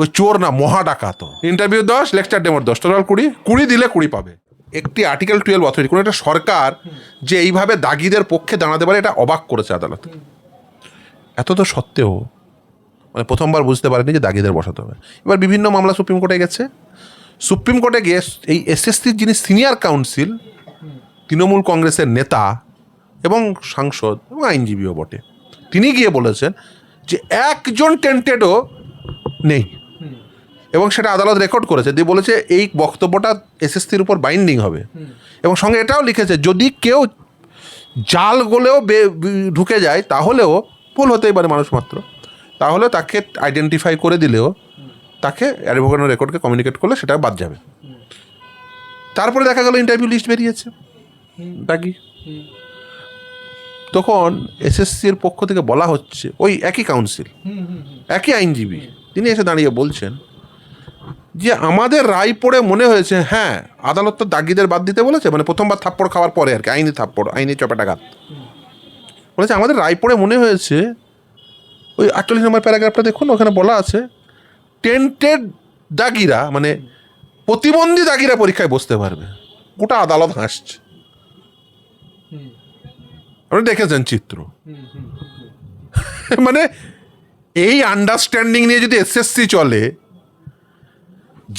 ওই চোর না, মহা ডাকাত। ইন্টারভিউ দশ লেকচার ডেমোর দশ টোটাল কুড়ি কুড়ি দিলে কুড়ি পাবে। একটি আর্টিকেল টুয়েলভ অথরিটি কোনো একটা সরকার যে এইভাবে দাগিদের পক্ষে দাঁড়াতে পারে, এটা অবাক করেছে আদালত। এত তো সত্ত্বেও মানে প্রথমবার বুঝতে পারেনি যে দাগিদের বসাতে হবে। এবার বিভিন্ন মামলা সুপ্রিম কোর্টে গেছে। সুপ্রিম কোর্টে গিয়ে এই এসএসসির যিনি সিনিয়র কাউন্সিল তৃণমূল কংগ্রেসের নেতা এবং সাংসদ এবং আইনজীবীও বটে। তিনি গিয়ে বলেছেন যে একজন টেন্টেডও নেই। এবং সেটা আদালত রেকর্ড করেছে। দিয়ে বলেছে এই বক্তব্যটা এসএসসির উপর বাইন্ডিং হবে। এবং সঙ্গে এটাও লিখেছে, যদি কেউ জাল গলেও ঢুকে যায়, তাহলেও ভুল হতেই পারে মানুষ মাত্র। তাহলে তাকে আইডেন্টিফাই করে দিলেও তাকে অ্যাডভোকেট রেকর্ডকে কমিউনিকেট করলে সেটা বাদ যাবে। তারপরে দেখা গেল ইন্টারভিউ লিস্ট বেরিয়েছে। দাগি তখন এসএসসির পক্ষ থেকে বলা হচ্ছে, ওই একই কাউন্সিল একই আইনজীবী, তিনি এসে দাঁড়িয়ে বলছেন যে আমাদের রায় পড়ে মনে হয়েছে হ্যাঁ আদালত তো দাগিদের বাদ দিতে বলেছে মানে প্রথমবার থাপ্পড় খাওয়ার পরে আর কি, আইনি থাপ্পড়, আইনি চপেটাঘাত বলেছে আমাদের রায় পড়ে মনে হয়েছে, ওই আটচল্লিশ নম্বর প্যারাগ্রাফটা দেখুন, ওখানে বলা আছে, টেন্টেড দাগিরা মানে প্রতিবন্ধী দাগিরা পরীক্ষায় বসতে পারবে। গোটা আদালত হাসছে। আপনি দেখেছেন চিত্র? মানে এই আন্ডারস্ট্যান্ডিং নিয়ে যদি এসএসসি চলে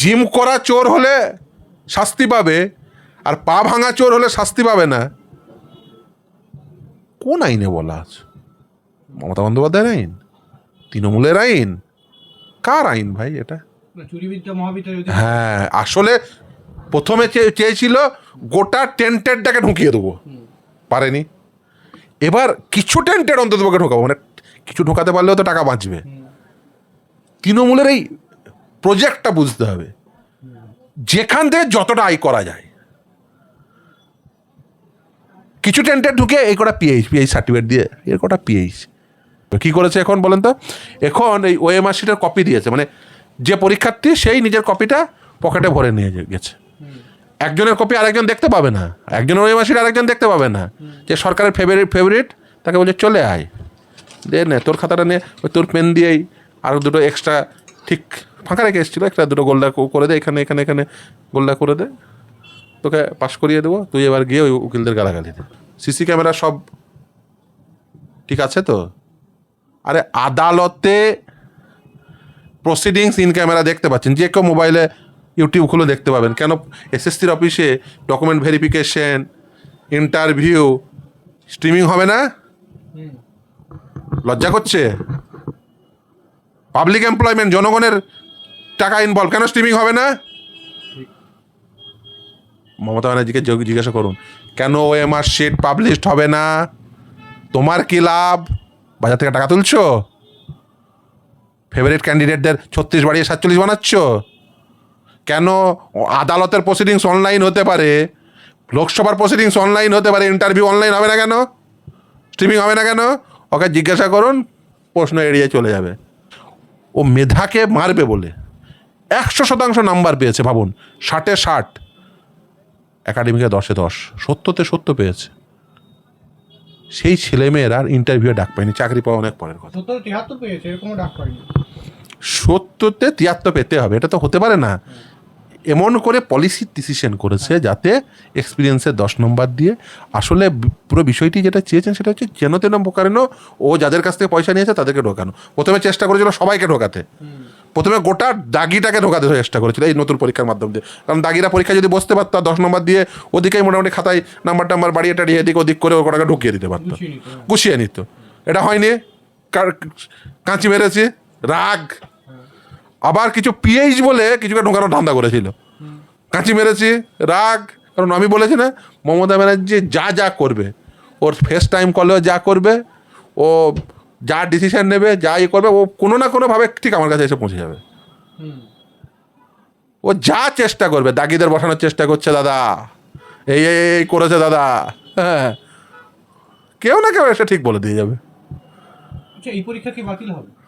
জিম করা চোর হলে শাস্তি পাবে আর পা ভাঙা চোর হলে শাস্তি পাবে না। কোন আইনে বলা আছে? মমতা বন্দ্যোপাধ্যায়ের আইন? তৃণমূলের আইন? কার আইন ভাই এটা? হ্যাঁ আসলে প্রথমে চেয়েছিল গোটা টেন্টেডটাকে ঢুকিয়ে দেবো। পারেনি। এবার কিছু টেন্টেড অন্তত ঢোকাবো মানে কিছু ঢোকাতে পারলেও তো টাকা বাঁচবে। তৃণমূলের এই প্রজেক্টটা বুঝতে হবে। যেখান থেকে যতটা আয় করা যায়। কিছু টেন্টে ঢুকে এই কটা পিএইচ পিএইচ সার্টিফিকেট দিয়ে এর কটা পিএইচ কি করেছে এখন বলেন তো? এখন এই ওএমআর শিটের কপি দিয়েছে। মানে যে পরীক্ষার্থী, সেই নিজের কপিটা পকেটে ভরে নিয়ে গেছে। একজনের কপি আরেকজন দেখতে পাবে না। একজনের ওএমআর শিট আরেকজন দেখতে পাবে না। যে সরকারের ফেভারিট ফেভারিট তাকে বলছে, চলে আয়। দে নে, তোর খাতাটা নে, তোর পেন দিয়েই আরও দুটো এক্সট্রা ঠিক ফাঁকা রেখে এসেছিল, একটা দুটো গোল্ডা করে দে, এখানে এখানে এখানে গোল্ডা করে দে। তোকে পাশ করিয়ে দেবো, তুই এবার গিয়ে ওই উকিলদের গালাগালি দে। সিসি ক্যামেরা সব ঠিক আছে তো? আরে আদালতে প্রসিডিংস ইন ক্যামেরা দেখতে পাচ্ছেন, যে কেউ মোবাইলে ইউটিউব খুলে দেখতে পাবেন। কেন এসএসসির অফিসে ডকুমেন্ট ভেরিফিকেশন ইন্টারভিউ স্ট্রিমিং হবে না? লজ্জা করছে? পাবলিক এমপ্লয়মেন্ট জনগণের টাকা ইনভলভ কেন স্ট্রিমিং হবে না? মমতা ব্যানার্জিকে জিজ্ঞাসা করুন, কেন ও ওএমআর শিট পাবলিশড হবে না? তোমার কি লাভ? বাজার থেকে টাকা তুলছো? ফেভারিট ক্যান্ডিডেটদের ছত্রিশ বাড়িয়ে সাতচল্লিশ বানাচ্ছ? কেন আদালতের প্রসিডিংস অনলাইন হতে পারে? লোকসভার প্রসিডিংস অনলাইন হতে পারে ইন্টারভিউ অনলাইন হবে না কেন? স্ট্রিমিং হবে না কেন? ওকে জিজ্ঞাসা করুন, প্রশ্ন এড়িয়ে চলে যাবে। ও মেধাকে মারবে বলে। একশো শতাংশ নাম্বার পেয়েছে ভাবুন। ষাটে ষাট। একাডেমিকে দশে দশ। সত্যতে সত্য পেয়েছে। সেই ছেলেমেয়েরা আর ইন্টারভিউ ডাক পায়নি। চাকরি পাওয়া অনেক পরের কথা। তিয়াত্তর পেয়েছে এরকম ডাক পায়নি। সত্যতে তিয়াত্তর পেতে হবে। এটা তো হতে পারে না। এমন করে পলিসি ডিসিশন করেছে যাতে এক্সপিরিয়েন্সের দশ নম্বর দিয়ে আসলে পুরো বিষয়টি যেটা চেয়েছেন সেটা হচ্ছে যেন তেন বোকারেনো ও যাদের কাছ থেকে পয়সা নিয়েছে তাদেরকে ঢোকানো। প্রথমে চেষ্টা করেছিল সবাইকে ঢোকাতে। প্রথমে গোটা দাগিটাকে ঢোকাতে চেষ্টা করেছিল এই নতুন পরীক্ষার মাধ্যম দিয়ে। কারণ দাগিরা পরীক্ষা যদি বসতে পারতো দশ নম্বর দিয়ে ওদিকেই মোটামুটি খাতায় নাম্বার টাম্বার বাড়িয়ে টাড়িয়ে এদিক ওদিক করে ওটাকে ঢুকিয়ে দিতে পারতো। গুছিয়ে নিত নিত। এটা হয়নি। কার- কাঁচি মেরেছে। রাগ। আবার কিছু পিএইচ বলে কিছুকে ঢোকানোর ধান্দা করেছিল। কাঁচি মেরেছি, রাগ, কারণ আমি বলেছি না, মমতা ব্যানার্জি যা যা করবে, ওর ফেস টাইম কলেও যা করবে, ও যা ডিসিশন নেবে, যা ইয়ে করবে, ও কোনো না কোনোভাবে ঠিক আমার কাছে এসে পৌঁছে যাবে। ও যা চেষ্টা করবে, দাগিদের বসানোর চেষ্টা করছে দাদা। এই এই এই করেছে দাদা। হ্যাঁ। কেউ না কেউ এসে ঠিক বলে দিয়ে যাবে। আচ্ছা এই পরীক্ষা কি বাতিল হবে?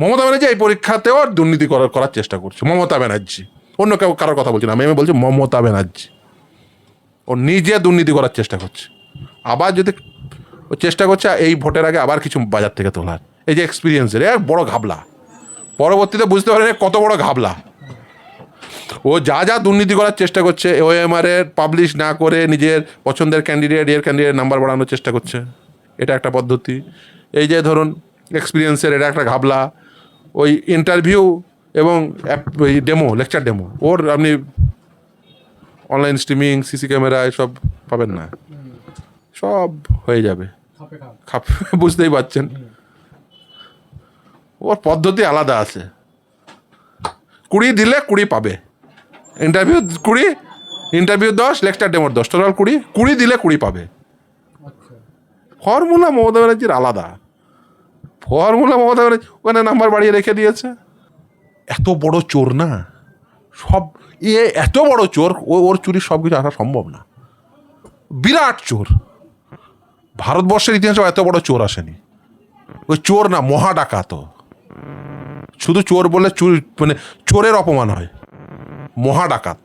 মমতা ব্যানার্জি এই পরীক্ষাতেও দুর্নীতি করার করার চেষ্টা করছে। মমতা ব্যানার্জি। অন্য কেউ কারোর কথা বলছি না, আমি আমি বলছি মমতা ব্যানার্জি। ও নিজে দুর্নীতি করার চেষ্টা করছে। আবার যদি ও চেষ্টা করছে, এই ভোটের আগে আবার কিছু বাজার থেকে তোলার। এই যে এক্সপিরিয়েন্সের এক বড় ঘাবলা। পরবর্তীতে বুঝতে পারেন কত বড় ঘাবলা। ও যা যা দুর্নীতি করার চেষ্টা করছে ওএমআর এর পাবলিশ না করে নিজের পছন্দের ক্যান্ডিডেট এর ক্যান্ডিডেট নাম্বার বাড়ানোর চেষ্টা করছে। এটা একটা পদ্ধতি। এই যে ধরুন এক্সপিরিয়েন্সের এটা একটা ঘাবলা। ওই ইন্টারভিউ এবং অ্যাপ- ওই ডেমো লেকচার ডেমো ওর আপনি অনলাইন স্ট্রিমিং সিসি ক্যামেরা এসব পাবেন না। সব হয়ে যাবে। খাপ বুঝতেই পারছেন। ওর পদ্ধতি আলাদা আছে। কুড়ি দিলে কুড়ি পাবে। ইন্টারভিউ কুড়ি ইন্টারভিউ দশ লেকচার ডেমোর দশ। টোটাল কুড়ি কুড়ি দিলে কুড়ি পাবে। আচ্ছা। ফর্মুলা মমতা ব্যানার্জির আলাদা। ফর্মুলা মমতা ব্যানার্জি ওখানে নাম্বার বাড়িয়ে রেখে দিয়েছে। এত বড় চোর না? সব এ এত বড় চোর, ও ওর চুরি সব কিছু আসা সম্ভব না। বিরাট চোর। ভারতবর্ষের ইতিহাসে এত বড় চোর আসেনি। ওই চোর না, মহা ডাকাত। শুধু চোর বলে চুর মানে চোরের অপমান হয়। মহা ডাকাত।